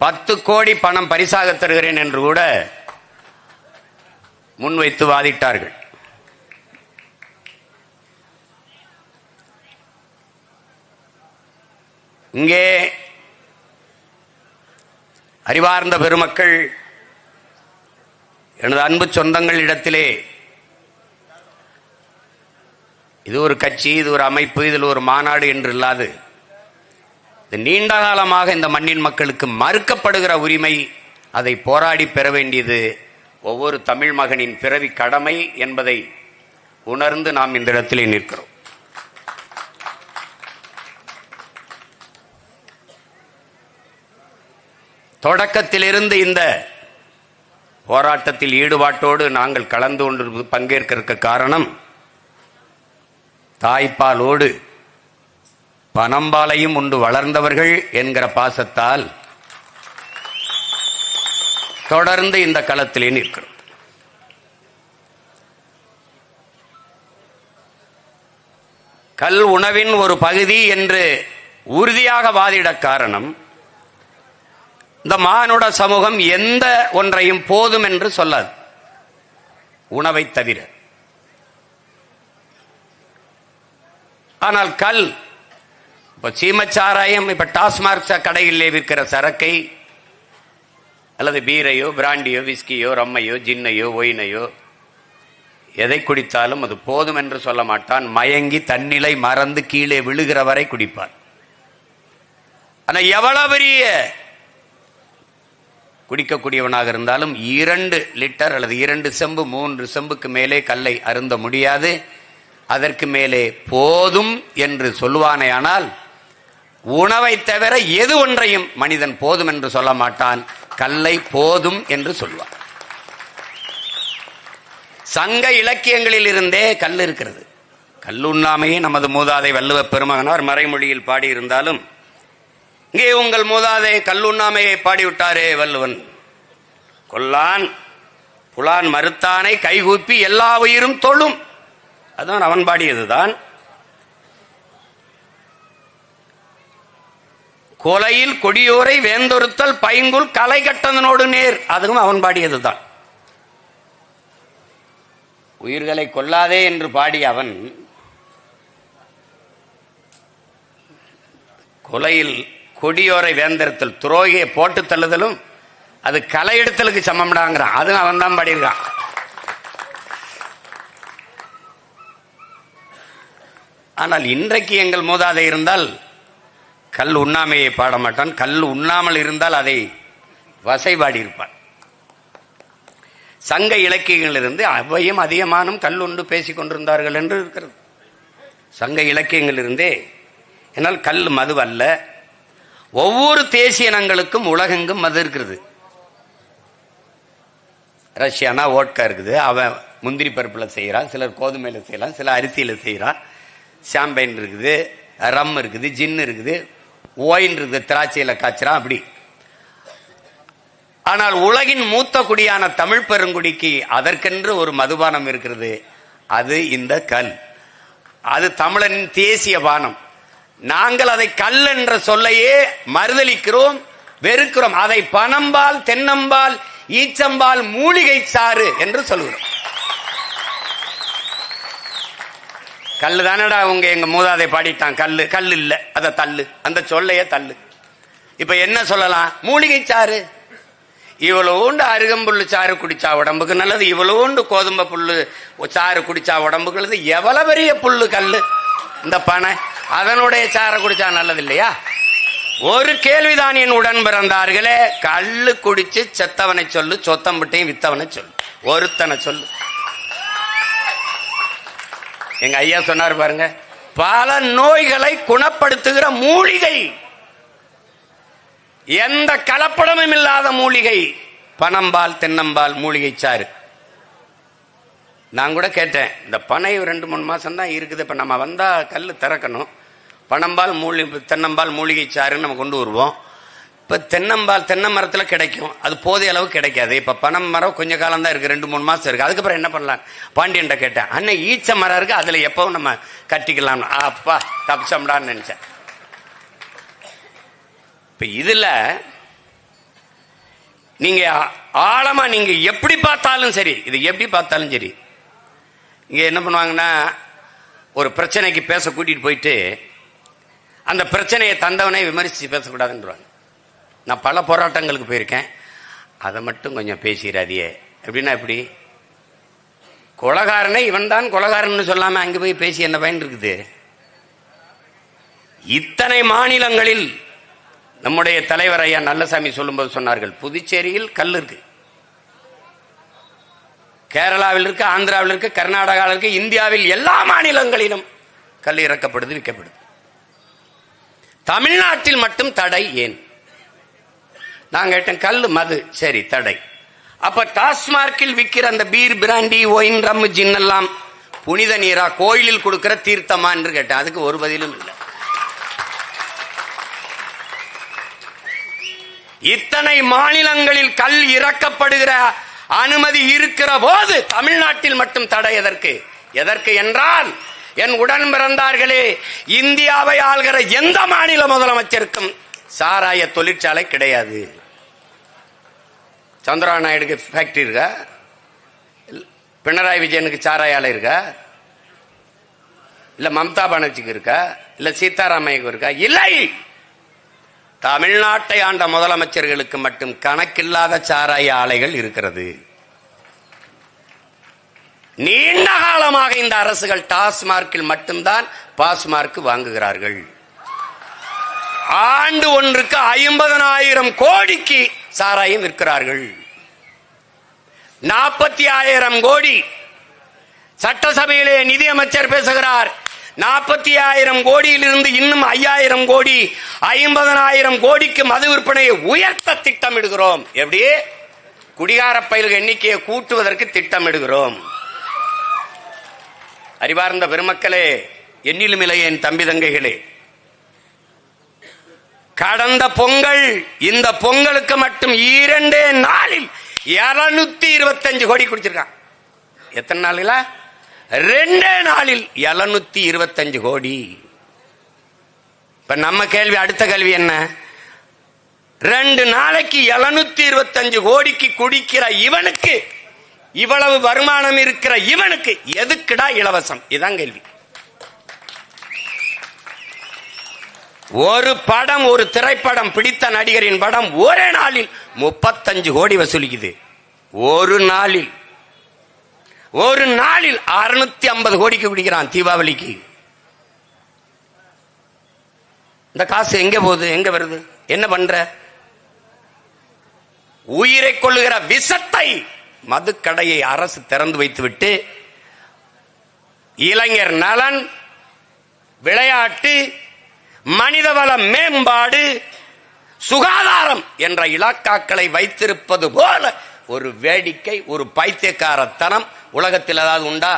பத்து கோடி பணம் பரிசாக தருகிறேன் என்று கூட முன்வைத்து வாதிட்டார்கள் இங்கே அறிவார்ந்த பெருமக்கள் எனது அன்பு சொந்தங்கள் இடத்திலே இது ஒரு கட்சி இது ஒரு அமைப்பு இதில் ஒரு மாநாடு என்று இல்லாது இது நீண்ட காலமாக இந்த மண்ணின் மக்களுக்கு மறுக்கப்படுகிற உரிமை அதை போராடி பெற வேண்டியது ஒவ்வொரு தமிழ் மகனின் பிறவி கடமை என்பதை உணர்ந்து நாம் இந்த இடத்திலே நிற்கிறோம். தொடக்கத்திலிருந்து இந்த போராட்டத்தில் ஈடுபாட்டோடு நாங்கள் கலந்து கொண்டு பங்கேற்க காரணம் தாய்ப்பாலோடு பனம்பாலையும் உண்டு வளர்ந்தவர்கள் என்கிற பாசத்தால் தொடர்ந்து இந்த களத்திலே நிற்கிறோம். கல் உணவின் ஒரு பகுதி என்று உறுதியாக வாதிட காரணம் இந்த மானுட சமூகம் எந்த ஒன்றையும் போதும் என்று சொல்லாது. உணவை தவிர. ஆனால் கல் இப்போ சீமச்சாராயம் இப்போ டாஸ்மார்க் கடைகளிலே விற்கிற சரக்கை அல்லது பீரையோ பிராண்டியோ விஸ்கியோ ரம்மையோ ஜின்னையோ ஒயினையோ எதை குடித்தாலும் அது போதும் என்று சொல்ல மாட்டான். மயங்கி தன்னிலை மறந்து கீழே விழுகிற வரை குடிப்பான். ஆனால் எவ்வளவு பெரிய குடிக்கக்கூடியவனாக இருந்தாலும் இரண்டு லிட்டர் அல்லது இரண்டு செம்பு மூன்று செம்புக்கு மேலே கல்லை அருந்த முடியாது. அதற்கு மேலே போதும் என்று சொல்லுவானேயானால் உணவை தவிர எது ஒன்றையும் மனிதன் போதும் என்று சொல்ல மாட்டான். கல்லை போதும் என்று சொல்வான். சங்க இலக்கியங்களில் இருந்தே கல் இருக்கிறது. கல்லுண்ணாமையே நமது மூதாதை வள்ளுவ பெருமகனார் மறைமொழியில் பாடியிருந்தாலும் இங்கே உங்கள் மூதாதை கல்லுண்ணாமையை பாடிவிட்டாரே வள்ளுவன். கொல்லான் புலான் மறுத்தானை கைகூப்பி எல்லா உயிரும் தொழும். அதுதான் அவன் பாடியதுதான். கொலையில் கொடியோரை வேந்தொருத்தல் பைங்குள் களை கட்டதனோடு நேர். அதுவும் அவன் பாடியதுதான். உயிர்களை கொல்லாதே என்று பாடிய அவன் கொலையில் கொடியோரை வேந்தரத்தில் துரோகியை போட்டு தள்ளுதலும் அது களை எடுத்தலுக்கு சமம்டாங்கிறான். அதுவும் அவன் தான் பாடியிருக்கான். ஆனால் இன்றைக்கு எங்கள் மூதாதை இருந்தால் கல் உண்ணாமையை பாட மாட்டான் கல் உண்ணாமல் இருந்தால் அதை வசைபாடி இருப்பான் சங்க இலக்கியங்களிலிருந்து அவையும் அதிகமானும் கல் உண்டு பேசிக் கொண்டிருந்தார்கள் என்று இருக்கிறது. சங்க இலக்கியங்களிலிருந்தே என்னால் கல் மது அல்ல. ஒவ்வொரு தேசிய இனங்களுக்கும் உலகெங்கும் மது இருக்கிறது. ரஷ்யானா ஓட்கா இருக்குது. அவன் முந்திரி பருப்பில் செய்கிறான் சிலர் கோதுமையில் செய்யலாம் சிலர் அரிசியில் செய்கிறான் சாம்பைன் இருக்குது ரம் இருக்குது ஜின் இருக்குது. ஓயின் இருக்குது திராட்சையில் காய்ச்சறான் அப்படி. ஆனால் உலகின் மூத்த குடியான தமிழ் பெருங்குடிக்கு அதற்கென்று ஒரு மதுபானம் இருக்கிறது. அது இந்த கல். அது தமிழனின் தேசிய பானம். நாங்கள் அதை கல் என்ற சொல்லையே மறுதளிக்கிறோம் வெறுக்கிறோம். அதை பனம்பால் தென்னம்பால் ஈச்சம்பால் மூலிகை சாறு என்று சொல்கிறோம். கல்லு தானடா உங்க எங்க மூதாதை பாடிட்டான். கல்லு கல் இல்ல. அத தள்ளு. அந்த சொல்லையே தள்ளு. இப்ப என்ன சொல்லலாம்? மூலிகை சாறு. இவ்வளவுண்டு அருகம்புல்லு சாறு குடிச்சா உடம்புக்கு நல்லது. இவ்வளவுண்டு கோதுமை புல்லு சாறு குடிச்சா உடம்புக்கு நல்லது. எவ்வளவு பெரிய புல்லு கல்லு? இந்த பனை. அதனுடைய சாறை குடிச்சா நல்லது இல்லையா? ஒரு கேள்விதான் என் உடன் பிறந்தார்களே. கல்லு குடிச்சு செத்தவனை சொல்லு சொத்தம்பட்டையும் வித்தவனை சொல்லு. ஒருத்தனை சொல்லு. எங்க ஐயா சொன்னார் பாருங்க பல நோய்களை குணப்படுத்துகிற மூலிகை. எந்த கலப்படமும் இல்லாத மூலிகை. பனம்பால் தென்னம்பால் மூலிகை சாறு. நான் கூட கேட்டேன் இந்த பனை ரெண்டு மூணு மாசம் தான் இருக்குது இப்ப நம்ம வந்தா கல் திறக்கணும். பனம்பால் மூலி தென்னம்பால் மூலிகை சாறுன்னு நம்ம கொண்டு வருவோம். இப்போ தென்னம்பால் தென்னை மரத்தில் கிடைக்கும். அது போதிய அளவு கிடைக்காது. இப்போ பனம் மரம் கொஞ்ச காலம் தான் இருக்குது ரெண்டு மூணு மாதம் இருக்குது அதுக்கப்புறம் என்ன பண்ணலாம்? பாண்டியன்ட்ட கேட்டேன். அண்ணன் ஈச்ச மரம் இருக்குது அதில் எப்போவும் நம்ம கட்டிக்கலாம்னு அப்பா தப்பிச்சோம்டான்னு நினச்சேன். இப்போ இதில் நீங்கள் ஆழமாக நீங்கள் எப்படி பார்த்தாலும் சரி இது எப்படி பார்த்தாலும் சரி இங்கே என்ன பண்ணுவாங்கன்னா ஒரு பிரச்சனைக்கு பேச கூட்டிகிட்டு போயிட்டு அந்த பிரச்சனையை தந்தவனை விமர்சித்து பேசக்கூடாதுன்றாங்க நான் பல போராட்டங்களுக்கு போயிருக்கேன். அதை மட்டும் கொஞ்சம் பேசிடாதியே எப்படின்னா எப்படி கொலகாரனை இவன் தான் கொலகாரன் சொல்லாமல் அங்கே போய் பேசி என்ன பயன் இருக்குது? இத்தனை மாநிலங்களில் நம்முடைய தலைவர் ஐயா நல்லசாமி சொல்லும்போது சொன்னார்கள் புதுச்சேரியில் கல் இருக்கு. கேரளாவில் இருக்கு ஆந்திராவில் இருக்கு கர்நாடகாவில் இருக்கு இந்தியாவில் எல்லா மாநிலங்களிலும் கல் இறக்கப்படுது விற்கப்படுது. தமிழ்நாட்டில் மட்டும் தடை ஏன்? நான் கேட்டேன் கல் மது. சரி தடை. அப்ப டாஸ்மார்க்கில் விற்கிற அந்த beer brandy wine rum gin எல்லாம் புனித நீரா கோயிலில் கொடுக்கிற தீர்த்தமா என்று கேட்டேன். அதுக்கு ஒரு பதிலும் இல்லை. இத்தனை மாநிலங்களில் கல் இறக்கப்படுகிற அனுமதி இருக்கிற போது தமிழ்நாட்டில் மட்டும் தடை எதற்கு? எதற்கு என்றால் என் உடன் பிறந்தார்களே இந்தியாவை ஆள்கிற எந்த மாநில முதலமைச்சருக்கும் சாராய தொழிற்சாலை கிடையாது. சந்திரா நாயுடுக்கு ஃபேக்டரி இருக்கா? பினராயி விஜயனுக்கு சாராய ஆலை இருக்கா? இல்ல மம்தா பானர்ஜிக்கு இருக்கா? இல்ல சீதாராமையுக்கு இருக்கா? இல்லை! தமிழ்நாட்டை ஆண்ட முதலமைச்சர்களுக்கு மட்டும் கணக்கில்லாத சாராய ஆலைகள் இருக்கிறது. நீண்ட காலமாக இந்த அரசுகள் டாஸ்மார்க்கில் மட்டும்தான் பாஸ்மார்க் வாங்குகிறார்கள். ஆண்டு ஒன்றுக்கு ஐம்பதனாயிரம் கோடிக்கு சாராயம் விற்கிறார்கள். நாற்பத்தி ஆயிரம் கோடி. சட்டசபையிலே நிதியமைச்சர் பேசுகிறார். நாற்பத்தி ஆயிரம் கோடியிலிருந்து இன்னும் ஐயாயிரம் கோடி ஐம்பதனாயிரம் கோடிக்கு மது விற்பனையை உயர்த்த திட்டமிடுகிறோம். எப்படி? குடிகார பயில்கள் எண்ணிக்கையை கூட்டுவதற்கு திட்டமிடுகிறோம். அறிவார்ந்த பெருமக்களே எண்ணிலும் இல்லை என் தம்பி தங்கைகளே. கடந்த பொங்கல் இந்த பொங்கலுக்கு மட்டும் இரண்டே நாளில் இருநூத்தி இருபத்தஞ்சு கோடி குடிச்சிருக்கான். எத்தனை நாளில்? ரெண்டே நாளில் எழுநூத்தி இருபத்தஞ்சு கோடி. இப்ப நம்ம கேள்வி அடுத்த கேள்வி என்ன? ரெண்டு நாளைக்கு எழுநூத்தி இருபத்தஞ்சு கோடிக்கு குடிக்கிற இவனுக்கு இவ்வளவு வருமானம் இருக்கிற இவனுக்கு எதுக்குடா இலவசம்? இதான் கேள்வி. ஒரு படம் ஒரு திரைப்படம் பிடித்த நடிகரின் படம் ஒரே நாளில் முப்பத்தஞ்சு கோடி வசூலிக்குது. ஒரு நாளில். ஒரு நாளில் அறுநூத்தி ஐம்பது கோடிக்கு பிடிக்கிறான் தீபாவளிக்கு. இந்த காசு எங்க போகுது? எங்க வருது? என்ன பண்ற? உயிரை கொள்ளுகிற விஷத்தை மதுக்கடையை அரசு திறந்து வைத்துவிட்டு இளைஞர் நலன் விளையாட்டு மனிதவள மேம்பாடு சுகாதாரம் என்ற இலாக்காக்களை வைத்திருப்பது போல ஒரு வேடிக்கை ஒரு பைத்தியக்காரத்தனம் உலகத்தில் ஏதாவது உண்டா?